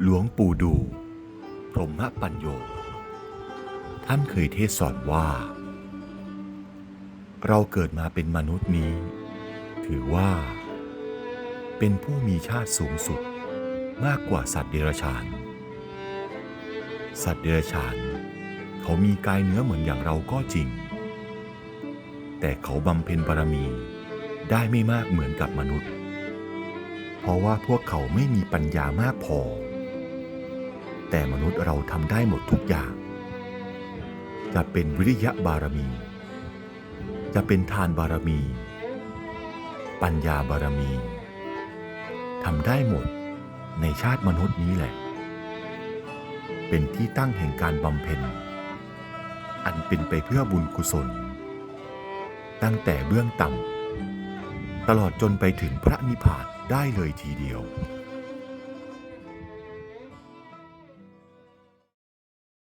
หลวงปู่ดู พรหมปัญโย ท่านเคยเทศสอนว่า เราเกิดมาเป็นมนุษย์นี้ ถือว่า เป็นผู้มีชาติสูงสุดมากกว่าสัตว์เดรัจฉาน สัตว์เดรัจฉาน เขามีกายเนื้อเหมือนอย่างเราก็จริง แต่เขาบำเพ็ญบารมีได้ไม่มากเหมือนกับมนุษย์ เพราะว่าพวกเขาไม่มีปัญญามากพอ แต่มนุษย์เราทำได้หมดทุกอย่าง จะเป็นวิริยะบารมี จะเป็นทานบารมี ปัญญาบารมีทำได้หมดในชาติมนุษย์นี้แหละ เป็นที่ตั้งแห่งการบำเพ็ญ อันเป็นไปเพื่อบุญกุศล ตั้งแต่เบื้องต่ำตลอดจนไปถึงพระนิพพานได้เลยทีเดียว